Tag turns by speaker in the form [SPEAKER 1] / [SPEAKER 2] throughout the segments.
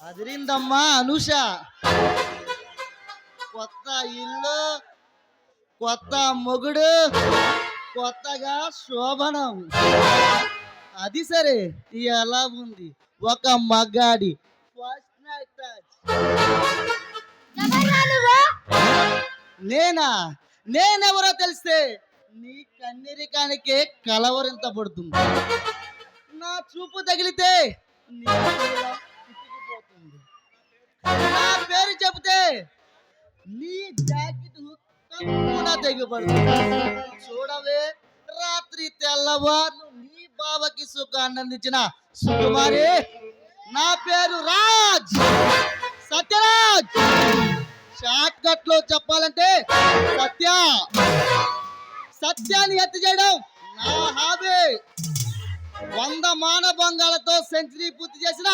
[SPEAKER 1] అదిరిందమ్మా అనుష. కొత్త ఇల్లు కొత్త మొగుడు కొత్తగా శోభనం. అది సరే ఎలా ఉంది? ఒక మగాడి ఫస్ట్ నైట్ టచ్ నేనా? నేనెవరో తెలిస్తే నీ కన్నీరికానికే కలవరింతపడుతుంది నా చూపు తగిలితే నీ నా పేరు చెబితే నీ జాకెట్ కూడా తెగిపడుతుంది. చూడవే రాత్రి తెల్లవారు నీ బావకి సుఖాన్ని అందించిన సుకుమారి నా పేరు రాజ్. సత్యరాజ్. షార్ట్ కట్లో చెప్పాలంటే సత్య. సత్యాన్ని ఎత్తి చేయడం నా హాబీ. వంద మానభంగాలతో సెంచరీ పూర్తి చేసిన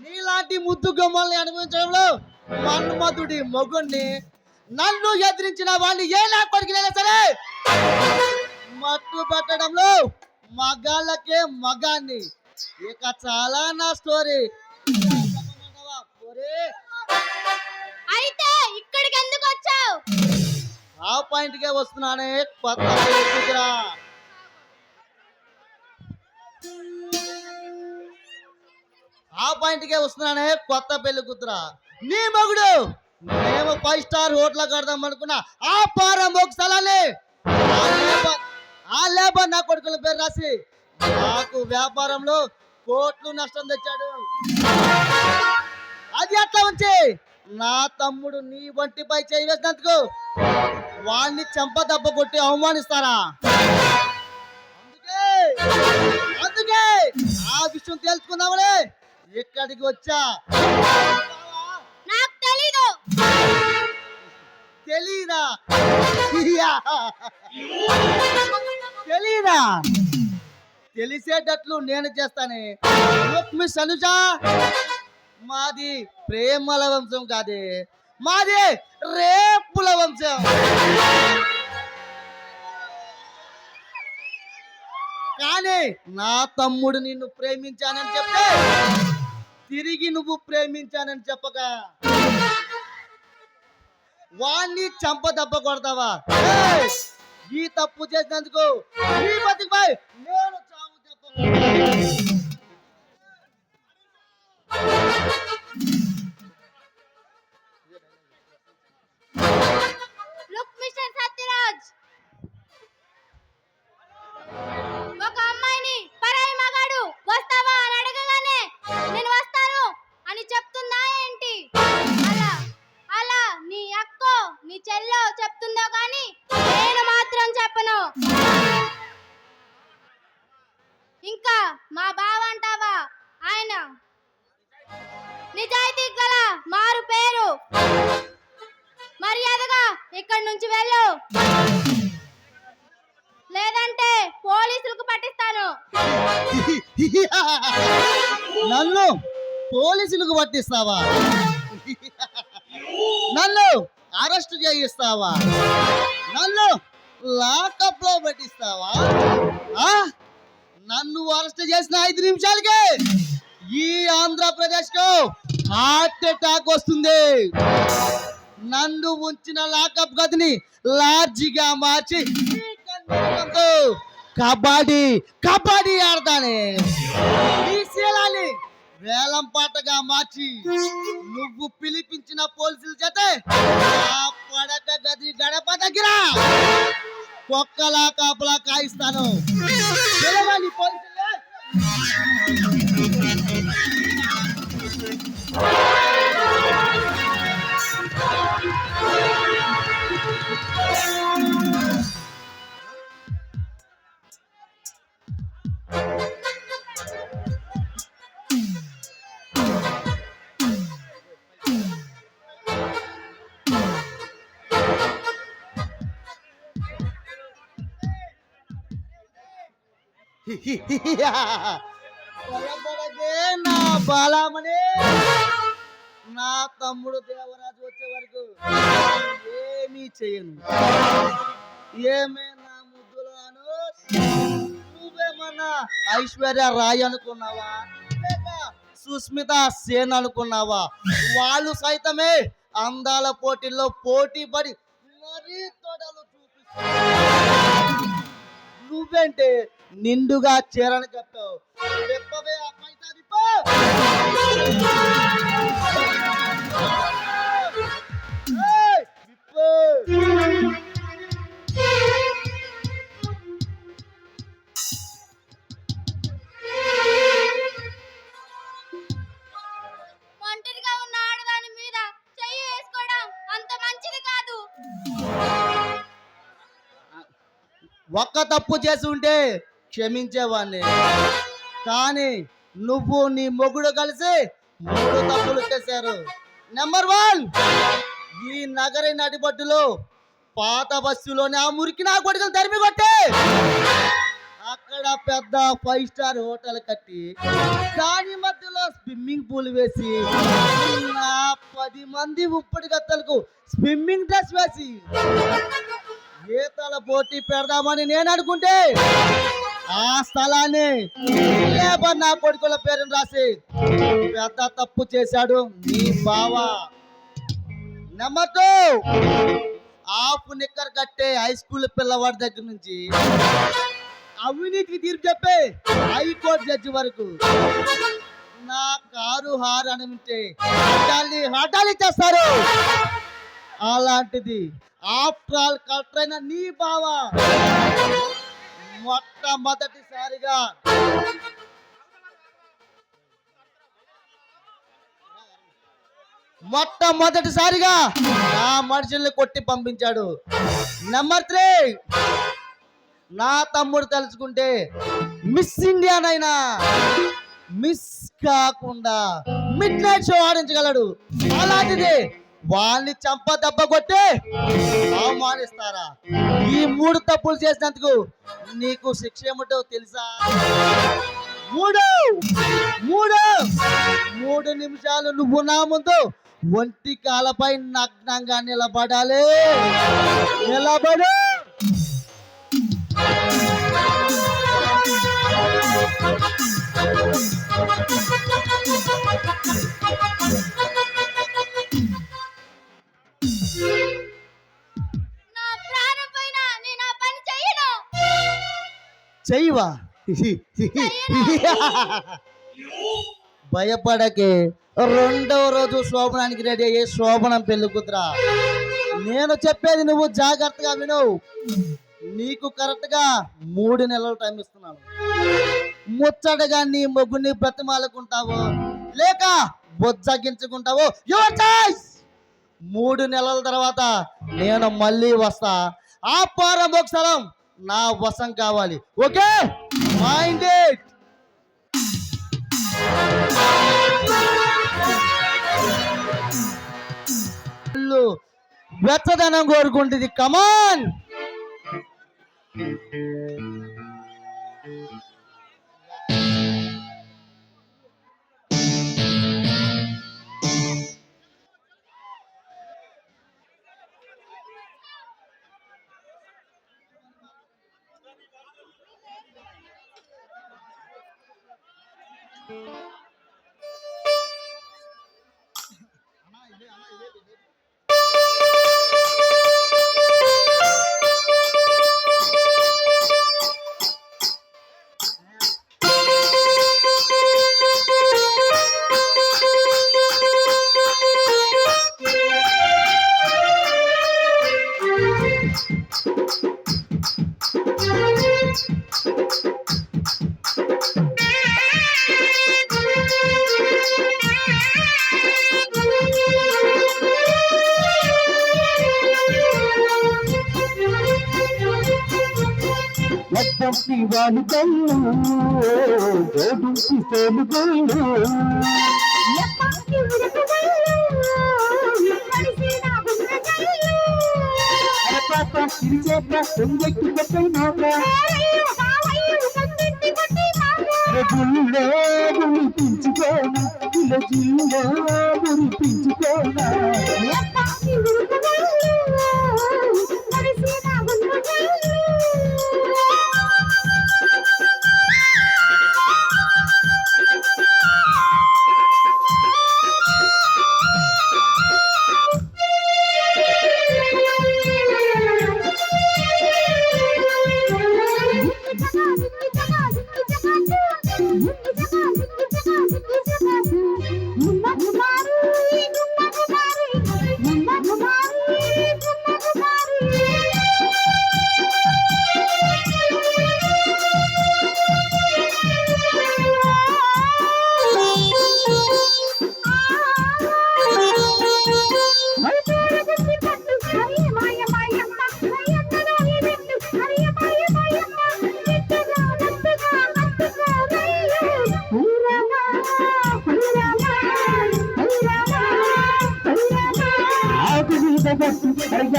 [SPEAKER 1] నీలాంటి ముద్దు గుమ్మల్ని అనుభవించడంలో మన్మధుడి మొగుణ్ణి నన్ను ఎదిరించిన వాడిని ఏ నా కొడుకునైనా సరే మట్టు పెట్టడంలో మగాళ్ళకే మగాన్ని. ఇక చాలా నా స్టోరీ.
[SPEAKER 2] అయితే ఇక్కడికి ఎందుకు వచ్చావు?
[SPEAKER 1] ఆ పాయింట్ కే వస్తున్నానే కొత్త ఆ పాయింట్కే వస్తున్నానే కొత్త పెళ్ళి కూతురా. నీ మగుడు. మేము ఫైవ్ స్టార్ హోటల్ కడదాం అనుకున్నా ఆ పారం ఒక స్థలాన్ని. ఆ లేబర్ నా కొడుకుల పేరు రాసి నాకు వ్యాపారంలో కోట్లు నష్టం తెచ్చాడు. అది అట్లా ఉంచి నా తమ్ముడు నీ వంటిపై చేయి వేసినందుకు వాణ్ణి చెంప దెబ్బ కొట్టి అవమానిస్తారా? అందుకే అందుకే ఆ విషయం తెలుసుకుందామలే ఇక్కడికి వచ్చా?
[SPEAKER 2] నాకు తెలీదు.
[SPEAKER 1] తెలీదా. తెలీదా? తెలిసేటట్లు నేను చేస్తానే. మిస్ అనుజ. మాది ప్రేమల వంశం కాదే. మాది రేపుల వంశం. కానీ నా తమ్ముడు నిన్ను ప్రేమించానని చెప్తే తిరిగి నువ్వు ప్రేమించానని చెప్పగా వాణ్ణి చంప దెబ్బ కొడతావా? ఈ తప్పు చేసినందుకు నేను చావు దెబ్బ
[SPEAKER 2] నిజాయితీ గల మారు పేరు. మర్యాదగా ఇక్కడి నుంచి వెళ్ళు. లేదంటే పోలీసులకు పట్టిస్తాను.
[SPEAKER 1] నన్ను పోలీసులకు పట్టిస్తావా? నన్ను అరెస్ట్ చేయిస్తావా? నన్ను లాకప్లో పెట్టిస్తావా? ఆ? నన్ను అరెస్ట్ చేసిన ఐదు నిమిషాలకే ఈ ఆంధ్రప్రదేశ్కు హార్ట్ అటాక్ వస్తుంది. నన్ను ఉంచిన లాకప్ గదిని లార్జిగా మార్చి కబడ్డీ కబడ్డీ ఆడతానే. ఈ శీలాన్ని వేలం పాటగా మార్చి నువ్వు పిలిపించిన పోలీసుల చేత ఆ పడక గది గడప దగ్గర కుక్కలా కాపలా కాయిస్తాను. పోలీసులే. నా బాలామణి నా తమ్ముడు దేవరాజు వచ్చే వరకు ఏమీ చేయను. ఏమే నా ముద్దులను? నువ్వేమన్నా ఐశ్వర్య రాయ్ అనుకున్నావా? లేక సుస్మిత సేన్ అనుకున్నావా? వాళ్ళు సైతమే అందాల పోటీల్లో పోటీ పడి మరీ తొడలు చూపిస్తున్నారు. నువ్వేంటే నిండుగా చీరని
[SPEAKER 2] కాదు.
[SPEAKER 1] ఒక్క తప్పు చేసి ఉంటే క్షమించేవాడిని కానీ నువ్వు నీ మొగుడు కలిసి మూడు తప్పులు చేశారు. నెంబర్ వన్ ఈ నగర నడిబడ్డులో పాత బస్సులోని ఆ మురికి నా కొడుకులు తరిమి కొట్టే అక్కడ పెద్ద ఫైవ్ స్టార్ హోటల్ కట్టి దాని మధ్యలో స్విమ్మింగ్ పూల్ వేసి నా పది మంది ఉప్పటి గత్తలకు స్విమ్మింగ్ డ్రెస్ వేసి ఈతల పోటీ పెడదామని నేను అనుకుంటే ఆ స్థలాన్ని లేబర్ నా కొడుకుల పేరుని రాసి పెద్ద తప్పు చేశాడు నీ బావ. నెంబర్ టూ నిక్కర్ కట్టే హై స్కూల్ పిల్లవాడి దగ్గర నుంచి అవినీతికి తీర్పు చెప్పే హైకోర్టు జడ్జి వరకు. నా కారు హార్ అని ఉంటే హఠాలి హఠాలి చేస్తారు అలాంటిది. ఆఫ్టర్ ఆల్ కలెక్టర్ అయిన నీ బావ. మొట్టమొదటిసారిగా. మొట్టమొదటిసారిగా నా మనుషుల్ని కొట్టి పంపించాడు. నెంబర్ త్రీ నా తమ్ముడు తలుచుకుంటే మిస్ ఇండియానైనా మిస్ కాకుండా మిడ్ నైట్ షో ఆడించగలడు. అలాంటిది వాళ్ళని చంప దెబ్బ కొట్టి అవమానిస్తారా? ఈ మూడు తప్పులు చేసినందుకు నీకు శిక్ష ఏమిటో తెలుసా? మూడు! మూడు! మూడు నిమిషాలు నువ్వు నా ముందు ఒంటి కాలపై నగ్నంగా నిలబడాలి. నిలబడు!
[SPEAKER 2] నా
[SPEAKER 1] చెయ్యవా? భయపడకే. రెండవ రోజు శోభనానికి రెడీ అయ్యే శోభనం పెళ్ళి కుతురా నేను చెప్పేది నువ్వు జాగ్రత్తగా విను. నీకు కరెక్ట్గా మూడు నెలలు టైం ఇస్తున్నాను. ముచ్చటగా నీ మొగ్గుని బ్రతిమాలకుంటావో లేక బొజ్జగించుకుంటావో యువర్ చాయిస్ మూడు నెలల తర్వాత నేను మళ్ళీ వస్తా. ఆ పారం స్థలం. నా వశం కావాలి. ఓకే? మైండ్ ఇట్ వెచ్చదనం కోరుకుంటుంది. Come on
[SPEAKER 3] Thank you. వాడి కళ్ళు జోడించి తోలుగోళ్ళు పాప ఇరిచేత తొంగెట్టి పెట్టినాక గురిపించుకోనా ఇలా గురిపించుకోనా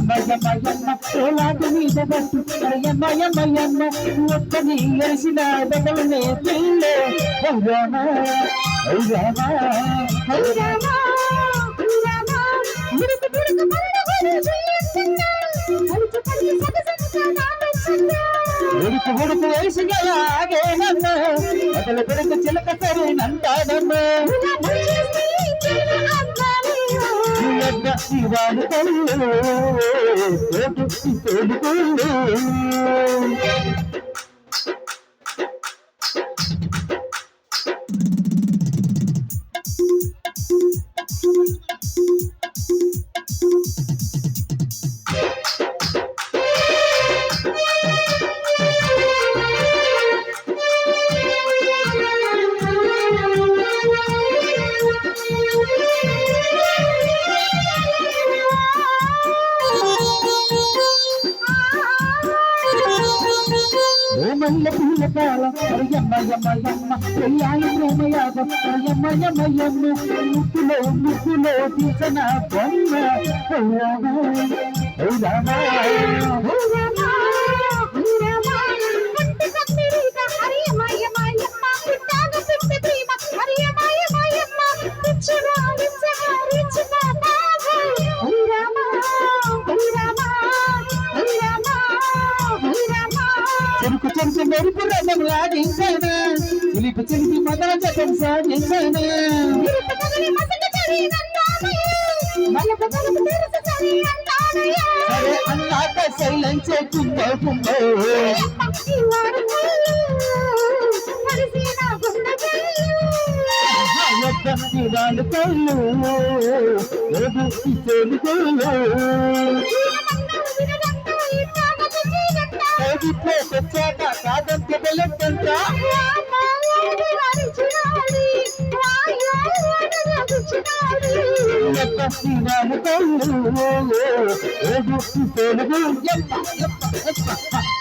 [SPEAKER 3] యమ్మ తోలాట మీద పట్టు యమ్మ యమ్మ యమ్మ ఒక్కని ఎరిసిన బెదవనే పిల్లే. ఓ రామ ఓ ఉడుకు ఉడుకు వేసి నన్ను అతను పెడుకు చిలక సరే నంటాడమ్మ ఇవాడు కళ్ళు తోడు యమ్మ యమ్మ యమ్మ పెళ్ళాయి ప్రేమయాగ యమ్మ ముక్కులో ముక్కులో తీసిన బొమ్మ చెరుకు చెరుకు మెరుపు రథం లాగించానా చిలిపి చిలిపి మదన జగం సాగించానా సరే అన్నాక సైలెన్స్ కుంభో కుంభో వాళ్ళు కళ్ళు తెచ్చాక కాదంటే వెళ్ళొద్దంట ఎప్ప వాళ్ళు ఎప్ప